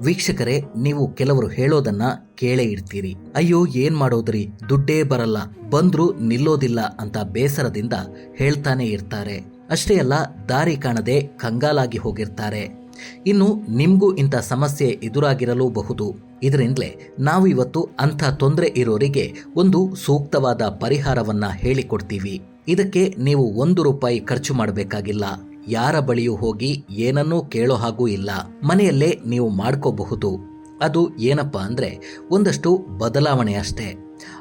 ವೀಕ್ಷಕರೇ, ನೀವು ಕೆಲವರು ಹೇಳೋದನ್ನ ಕೇಳೇ ಇರ್ತೀರಿ. ಅಯ್ಯೋ, ಏನ್ ಮಾಡೋದ್ರಿ? ದುಡ್ಡೇ ಬರಲ್ಲ. ಬಂದ್ರು ನಿಲ್ಲೋದಿಲ್ಲ ಅಂತ ಬೇಸರದಿಂದ ಹೇಳ್ತಾನೆ ಇರ್ತಾರೆ. ಅಷ್ಟೇ ಅಲ್ಲ, ದಾರಿ ಕಾಣದೆ ಕಂಗಾಲಾಗಿ ಹೋಗಿರ್ತಾರೆ. ಇನ್ನು ನಿಮಗೂ ಇಂಥ ಸಮಸ್ಯೆ ಎದುರಾಗಿರಲೂಬಹುದು. ಇದರಿಂದಲೇ ನಾವು ಇವತ್ತು ಅಂಥ ತೊಂದರೆ ಇರೋರಿಗೆ ಒಂದು ಸೂಕ್ತವಾದ ಪರಿಹಾರವನ್ನ ಹೇಳಿಕೊಡ್ತೀವಿ. ಇದಕ್ಕೆ ನೀವು ಒಂದು ರೂಪಾಯಿ ಖರ್ಚು ಮಾಡಬೇಕಾಗಿಲ್ಲ. ಯಾರ ಬಳಿಯೂ ಹೋಗಿ ಏನನ್ನೂ ಕೇಳೋ ಹಾಗೂ ಇಲ್ಲ. ಮನೆಯಲ್ಲೇ ನೀವು ಮಾಡ್ಕೋಬಹುದು. ಅದು ಏನಪ್ಪ ಅಂದರೆ ಒಂದಷ್ಟು ಬದಲಾವಣೆ ಅಷ್ಟೇ.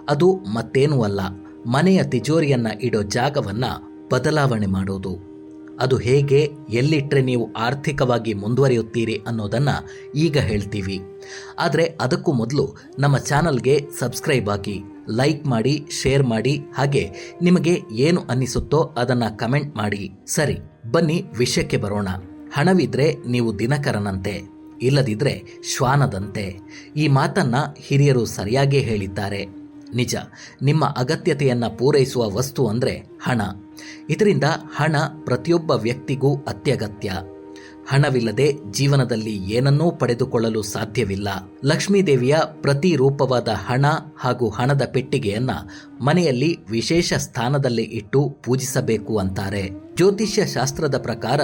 ಅದು ಮತ್ತೇನೂ ಅಲ್ಲ. ಮನೆಯ ತಿಜೋರಿಯನ್ನು ಇಡೋ ಜಾಗವನ್ನು ಬದಲಾವಣೆ ಮಾಡೋದು. ಅದು ಹೇಗೆ ಎಲ್ಲಿಟ್ಟರೆ ನೀವು ಆರ್ಥಿಕವಾಗಿ ಮುಂದುವರಿಯುತ್ತೀರಿ ಅನ್ನೋದನ್ನ ಈಗ ಹೇಳ್ತೀವಿ. ಆದರೆ ಅದಕ್ಕೂ ಮೊದಲು ನಮ್ಮ ಚಾನಲ್ಗೆ ಸಬ್ಸ್ಕ್ರೈಬ್ ಆಗಿ, ಲೈಕ್ ಮಾಡಿ, ಶೇರ್ ಮಾಡಿ, ಹಾಗೆ ನಿಮಗೆ ಏನು ಅನ್ನಿಸುತ್ತೋ ಅದನ್ನು ಕಮೆಂಟ್ ಮಾಡಿ. ಸರಿ. ಬನ್ನಿ ವಿಷಯಕ್ಕೆ ಬರೋಣ. ಹಣವಿದ್ರೆ ನೀವು ದಿನಕರನಂತೆ, ಇಲ್ಲದಿದ್ರೆ ಶ್ವಾನದಂತೆ. ಈ ಮಾತನ್ನ ಹಿರಿಯರು ಸರಿಯಾಗೇ ಹೇಳಿದ್ದಾರೆ. ನಿಜ, ನಿಮ್ಮ ಅಗತ್ಯತೆಯನ್ನು ಪೂರೈಸುವ ವಸ್ತು ಅಂದರೆ ಹಣ. ಇದರಿಂದ ಹಣ ಪ್ರತಿಯೊಬ್ಬ ವ್ಯಕ್ತಿಗೂ ಅತ್ಯಗತ್ಯ. ಹಣವಿಲ್ಲದೆ ಜೀವನದಲ್ಲಿ ಏನನ್ನೂ ಪಡೆದುಕೊಳ್ಳಲು ಸಾಧ್ಯವಿಲ್ಲ. ಲಕ್ಷ್ಮೀದೇವಿಯ ಪ್ರತಿ ರೂಪವಾದ ಹಣ ಹಾಗೂ ಹಣದ ಪೆಟ್ಟಿಗೆಯನ್ನ ಮನೆಯಲ್ಲಿ ವಿಶೇಷ ಸ್ಥಾನದಲ್ಲಿ ಇಟ್ಟು ಪೂಜಿಸಬೇಕು ಅಂತಾರೆ. ಜ್ಯೋತಿಷ್ಯ ಶಾಸ್ತ್ರದ ಪ್ರಕಾರ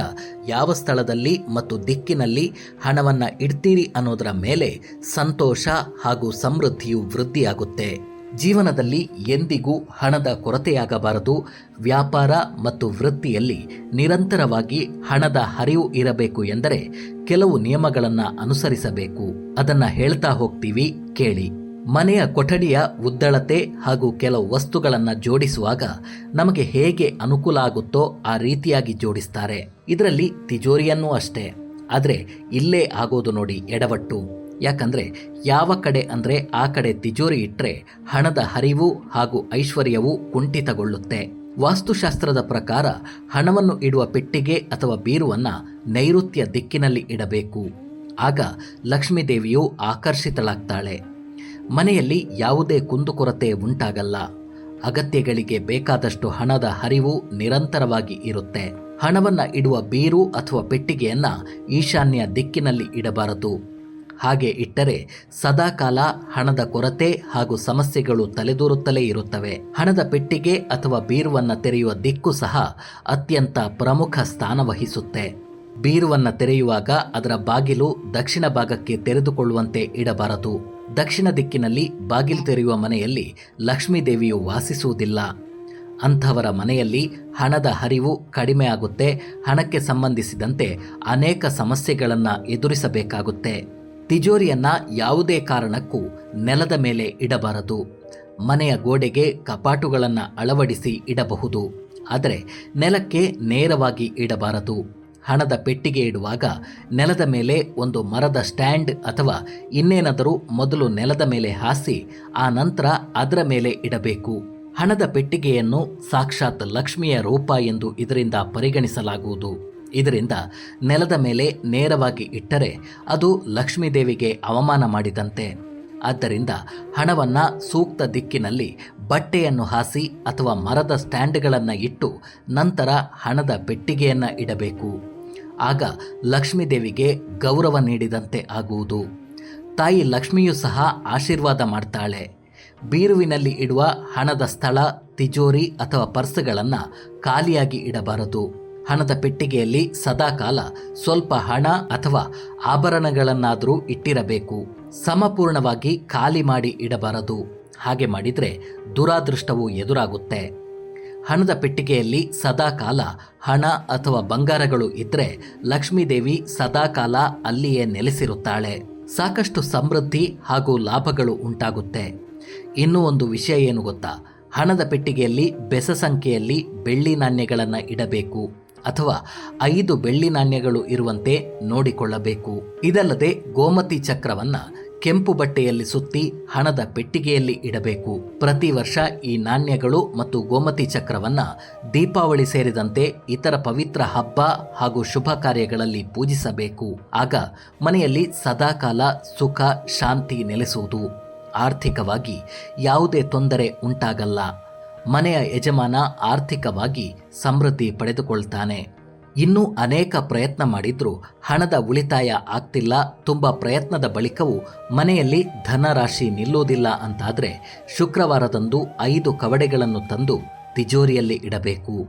ಯಾವ ಸ್ಥಳದಲ್ಲಿ ಮತ್ತು ದಿಕ್ಕಿನಲ್ಲಿ ಹಣವನ್ನ ಇಡ್ತೀರಿ ಅನ್ನೋದರ ಮೇಲೆ ಸಂತೋಷ ಹಾಗೂ ಸಮೃದ್ಧಿಯು ವೃದ್ಧಿಯಾಗುತ್ತೆ. ಜೀವನದಲ್ಲಿ ಎಂದಿಗೂ ಹಣದ ಕೊರತೆಯಾಗಬಾರದು. ವ್ಯಾಪಾರ ಮತ್ತು ವೃತ್ತಿಯಲ್ಲಿ ನಿರಂತರವಾಗಿ ಹಣದ ಹರಿವು ಇರಬೇಕು ಎಂದರೆ ಕೆಲವು ನಿಯಮಗಳನ್ನು ಅನುಸರಿಸಬೇಕು. ಅದನ್ನು ಹೇಳ್ತಾ ಹೋಗ್ತೀವಿ, ಕೇಳಿ. ಮನೆಯ ಕೊಠಡಿಯ ಉದ್ದಳತೆ ಹಾಗೂ ಕೆಲವು ವಸ್ತುಗಳನ್ನು ಜೋಡಿಸುವಾಗ ನಮಗೆ ಹೇಗೆ ಅನುಕೂಲ ಆಗುತ್ತೋ ಆ ರೀತಿಯಾಗಿ ಜೋಡಿಸ್ತಾರೆ. ಇದರಲ್ಲಿ ತಿಜೋರಿಯನ್ನೂ ಅಷ್ಟೇ. ಆದರೆ ಇಲ್ಲೇ ಆಗೋದು ನೋಡಿ ಎಡವಟ್ಟು. ಯಾಕಂದ್ರೆ ಯಾವ ಕಡೆ ಅಂದರೆ ಆ ಕಡೆ ತಿಜೋರಿ ಇಟ್ಟರೆ ಹಣದ ಹರಿವು ಹಾಗೂ ಐಶ್ವರ್ಯವು ಕುಂಠಿತಗೊಳ್ಳುತ್ತೆ. ವಾಸ್ತುಶಾಸ್ತ್ರದ ಪ್ರಕಾರ ಹಣವನ್ನು ಇಡುವ ಪೆಟ್ಟಿಗೆ ಅಥವಾ ಬೀರುವನ್ನು ನೈಋತ್ಯ ದಿಕ್ಕಿನಲ್ಲಿ ಇಡಬೇಕು. ಆಗ ಲಕ್ಷ್ಮೀದೇವಿಯು ಆಕರ್ಷಿತಳಾಗ್ತಾಳೆ. ಮನೆಯಲ್ಲಿ ಯಾವುದೇ ಕುಂದುಕೊರತೆ ಉಂಟಾಗಲ್ಲ. ಅಗತ್ಯಗಳಿಗೆ ಬೇಕಾದಷ್ಟು ಹಣದ ಹರಿವು ನಿರಂತರವಾಗಿ ಇರುತ್ತೆ. ಹಣವನ್ನು ಇಡುವ ಬೀರು ಅಥವಾ ಪೆಟ್ಟಿಗೆಯನ್ನ ಈಶಾನ್ಯ ದಿಕ್ಕಿನಲ್ಲಿ ಇಡಬಾರದು. ಹಾಗೆ ಇಟ್ಟರೆ ಸದಾಕಾಲ ಹಣದ ಕೊರತೆ ಹಾಗೂ ಸಮಸ್ಯೆಗಳು ತಲೆದೋರುತ್ತಲೇ ಇರುತ್ತವೆ. ಹಣದ ಪೆಟ್ಟಿಗೆ ಅಥವಾ ಬೀರುವನ್ನ ತೆರೆಯುವ ದಿಕ್ಕು ಸಹ ಅತ್ಯಂತ ಪ್ರಮುಖ ಸ್ಥಾನ ವಹಿಸುತ್ತೆ. ಬೀರುವನ್ನ ತೆರೆಯುವಾಗ ಅದರ ಬಾಗಿಲು ದಕ್ಷಿಣ ಭಾಗಕ್ಕೆ ತೆರೆದುಕೊಳ್ಳುವಂತೆ ಇಡಬಾರದು. ದಕ್ಷಿಣ ದಿಕ್ಕಿನಲ್ಲಿ ಬಾಗಿಲು ತೆರೆಯುವ ಮನೆಯಲ್ಲಿ ಲಕ್ಷ್ಮೀದೇವಿಯು ವಾಸಿಸುವುದಿಲ್ಲ. ಅಂಥವರ ಮನೆಯಲ್ಲಿ ಹಣದ ಹರಿವು ಕಡಿಮೆಯಾಗುತ್ತೆ ಹಣಕ್ಕೆ ಸಂಬಂಧಿಸಿದಂತೆ ಅನೇಕ ಸಮಸ್ಯೆಗಳನ್ನು ಎದುರಿಸಬೇಕಾಗುತ್ತೆ. ತಿಜೋರಿಯನ್ನ ಯಾವುದೇ ಕಾರಣಕ್ಕೂ ನೆಲದ ಮೇಲೆ ಇಡಬಾರದು. ಮನೆಯ ಗೋಡೆಗೆ ಕಪಾಟುಗಳನ್ನು ಅಳವಡಿಸಿ ಇಡಬಹುದು. ಆದರೆ ನೆಲಕ್ಕೆ ನೇರವಾಗಿ ಇಡಬಾರದು. ಹಣದ ಪೆಟ್ಟಿಗೆ ಇಡುವಾಗ ನೆಲದ ಮೇಲೆ ಒಂದು ಮರದ ಸ್ಟ್ಯಾಂಡ್ ಅಥವಾ ಇನ್ನೇನಾದರೂ ಮೊದಲು ನೆಲದ ಮೇಲೆ ಹಾಸಿ, ಆ ನಂತರ ಅದರ ಮೇಲೆ ಇಡಬೇಕು. ಹಣದ ಪೆಟ್ಟಿಗೆಯನ್ನು ಸಾಕ್ಷಾತ್ ಲಕ್ಷ್ಮಿಯ ರೂಪ ಎಂದು ಇದರಿಂದ ಪರಿಗಣಿಸಲಾಗುವುದು. ಇದರಿಂದ ನೆಲದ ಮೇಲೆ ನೇರವಾಗಿ ಇಟ್ಟರೆ ಅದು ಲಕ್ಷ್ಮೀದೇವಿಗೆ ಅವಮಾನ ಮಾಡಿದಂತೆ. ಆದ್ದರಿಂದ ಹಣವನ್ನ ಸೂಕ್ತ ದಿಕ್ಕಿನಲ್ಲಿ ಬಟ್ಟೆಯನ್ನು ಹಾಸಿ ಅಥವಾ ಮರದ ಸ್ಟ್ಯಾಂಡ್ಗಳನ್ನು ಇಟ್ಟು ನಂತರ ಹಣದ ಪೆಟ್ಟಿಗೆಯನ್ನು ಇಡಬೇಕು. ಆಗ ಲಕ್ಷ್ಮೀದೇವಿಗೆ ಗೌರವ ನೀಡಿದಂತೆ ಆಗುವುದು. ತಾಯಿ ಲಕ್ಷ್ಮಿಯೂ ಸಹ ಆಶೀರ್ವಾದ ಮಾಡ್ತಾಳೆ. ಬೀರುವಿನಲ್ಲಿ ಇಡುವ ಹಣದ ಸ್ಥಳ, ತಿಜೋರಿ ಅಥವಾ ಪರ್ಸ್ಗಳನ್ನು ಖಾಲಿಯಾಗಿ ಇಡಬಾರದು. ಹಣದ ಪೆಟ್ಟಿಗೆಯಲ್ಲಿ ಸದಾಕಾಲ ಸ್ವಲ್ಪ ಹಣ ಅಥವಾ ಆಭರಣಗಳನ್ನಾದರೂ ಇಟ್ಟಿರಬೇಕು. ಸಮಪೂರ್ಣವಾಗಿ ಖಾಲಿ ಮಾಡಿ ಇಡಬಾರದು. ಹಾಗೆ ಮಾಡಿದರೆ ದುರಾದೃಷ್ಟವು ಎದುರಾಗುತ್ತೆ. ಹಣದ ಪೆಟ್ಟಿಗೆಯಲ್ಲಿ ಸದಾಕಾಲ ಹಣ ಅಥವಾ ಬಂಗಾರಗಳು ಇದ್ರೆ ಲಕ್ಷ್ಮೀದೇವಿ ಸದಾಕಾಲ ಅಲ್ಲಿಯೇ ನೆಲೆಸಿರುತ್ತಾಳೆ. ಸಾಕಷ್ಟು ಸಮೃದ್ಧಿ ಹಾಗೂ ಲಾಭಗಳು ಉಂಟಾಗುತ್ತೆ. ಇನ್ನೂ ಒಂದು ವಿಷಯ ಏನು ಗೊತ್ತಾ? ಹಣದ ಪೆಟ್ಟಿಗೆಯಲ್ಲಿ ಬೆಸ ಸಂಖ್ಯೆಯಲ್ಲಿ ಬೆಳ್ಳಿ ನಾಣ್ಯಗಳನ್ನು ಇಡಬೇಕು. ಅಥವಾ ಐದು ಬೆಳ್ಳಿ ನಾಣ್ಯಗಳು ಇರುವಂತೆ ನೋಡಿಕೊಳ್ಳಬೇಕು. ಇದಲ್ಲದೆ ಗೋಮತಿ ಚಕ್ರವನ್ನ ಕೆಂಪು ಬಟ್ಟೆಯಲ್ಲಿ ಸುತ್ತಿ ಹಣದ ಪೆಟ್ಟಿಗೆಯಲ್ಲಿ ಇಡಬೇಕು. ಪ್ರತಿ ವರ್ಷ ಈ ನಾಣ್ಯಗಳು ಮತ್ತು ಗೋಮತಿ ಚಕ್ರವನ್ನ ದೀಪಾವಳಿ ಸೇರಿದಂತೆ ಇತರ ಪವಿತ್ರ ಹಬ್ಬ ಹಾಗೂ ಶುಭ ಕಾರ್ಯಗಳಲ್ಲಿ ಪೂಜಿಸಬೇಕು. ಆಗ ಮನೆಯಲ್ಲಿ ಸದಾಕಾಲ ಸುಖ, ಶಾಂತಿ ನೆಲೆಸುವುದು. ಆರ್ಥಿಕವಾಗಿ ಯಾವುದೇ ತೊಂದರೆ ಉಂಟಾಗಲ್ಲ. ಮನೆಯ ಯಜಮಾನ ಆರ್ಥಿಕವಾಗಿ ಸಮೃದ್ಧಿ ಪಡೆದುಕೊಳ್ತಾನೆ. ಇನ್ನೂ ಅನೇಕ ಪ್ರಯತ್ನ ಮಾಡಿದ್ರೂ ಹಣದ ಉಳಿತಾಯ ಆಗ್ತಿಲ್ಲ. ತುಂಬ ಪ್ರಯತ್ನದ ಬಳಿಕವೂ ಮನೆಯಲ್ಲಿ ಧನರಾಶಿ ನಿಲ್ಲುವುದಿಲ್ಲ ಅಂತಾದರೆ ಶುಕ್ರವಾರದಂದು ಐದು ಕವಡೆಗಳನ್ನು ತಂದು ತಿಜೋರಿಯಲ್ಲಿ ಇಡಬೇಕು.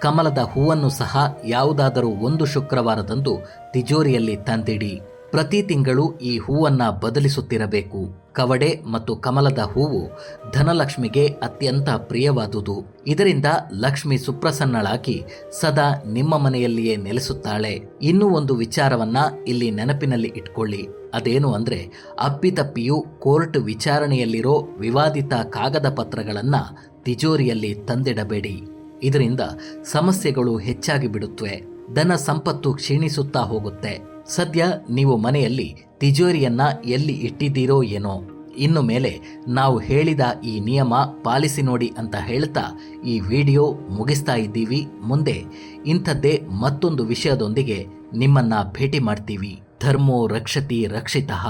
ಕಮಲದ ಹೂವನ್ನು ಸಹ ಯಾವುದಾದರೂ ಒಂದು ಶುಕ್ರವಾರದಂದು ತಿಜೋರಿಯಲ್ಲಿ ತಂದಿಡಿ. ಪ್ರತಿ ತಿಂಗಳು ಈ ಹೂವನ್ನು ಬದಲಿಸುತ್ತಿರಬೇಕು. ಕವಡೆ ಮತ್ತು ಕಮಲದ ಹೂವು ಧನಲಕ್ಷ್ಮಿಗೆ ಅತ್ಯಂತ ಪ್ರಿಯವಾದುದು. ಇದರಿಂದ ಲಕ್ಷ್ಮಿ ಸುಪ್ರಸನ್ನಳಾಗಿ ಸದಾ ನಿಮ್ಮ ಮನೆಯಲ್ಲಿಯೇ ನೆಲೆಸುತ್ತಾಳೆ. ಇನ್ನೂ ಒಂದು ವಿಚಾರವನ್ನ ಇಲ್ಲಿ ನೆನಪಿನಲ್ಲಿ ಇಟ್ಕೊಳ್ಳಿ. ಅದೇನು ಅಂದ್ರೆ, ಅಪ್ಪಿತಪ್ಪಿಯು ಕೋರ್ಟ್ ವಿಚಾರಣೆಯಲ್ಲಿರೋ ವಿವಾದಿತ ಕಾಗದ ಪತ್ರಗಳನ್ನ ತಿಜೋರಿಯಲ್ಲಿ ತಂದಿಡಬೇಡಿ. ಇದರಿಂದ ಸಮಸ್ಯೆಗಳು ಹೆಚ್ಚಾಗಿ ಬಿಡುತ್ತವೆ ಧನ ಸಂಪತ್ತು ಕ್ಷೀಣಿಸುತ್ತಾ ಹೋಗುತ್ತೆ. ಸದ್ಯ ನೀವು ಮನೆಯಲ್ಲಿ ತಿಜೋರಿಯನ್ನ ಎಲ್ಲಿ ಇಟ್ಟಿದ್ದೀರೋ ಏನೋ. ಇನ್ನು ಮೇಲೆ ನಾವು ಹೇಳಿದ ಈ ನಿಯಮ ಪಾಲಿಸಿ ನೋಡಿ ಅಂತ ಹೇಳ್ತಾ ಈ ವಿಡಿಯೋ ಮುಗಿಸ್ತಾ ಇದ್ದೀವಿ. ಮುಂದೆ ಇಂಥದ್ದೇ ಮತ್ತೊಂದು ವಿಷಯದೊಂದಿಗೆ ನಿಮ್ಮನ್ನ ಭೇಟಿ ಮಾಡ್ತೀವಿ. ಧರ್ಮೋ ರಕ್ಷತಿ ರಕ್ಷಿತಃ.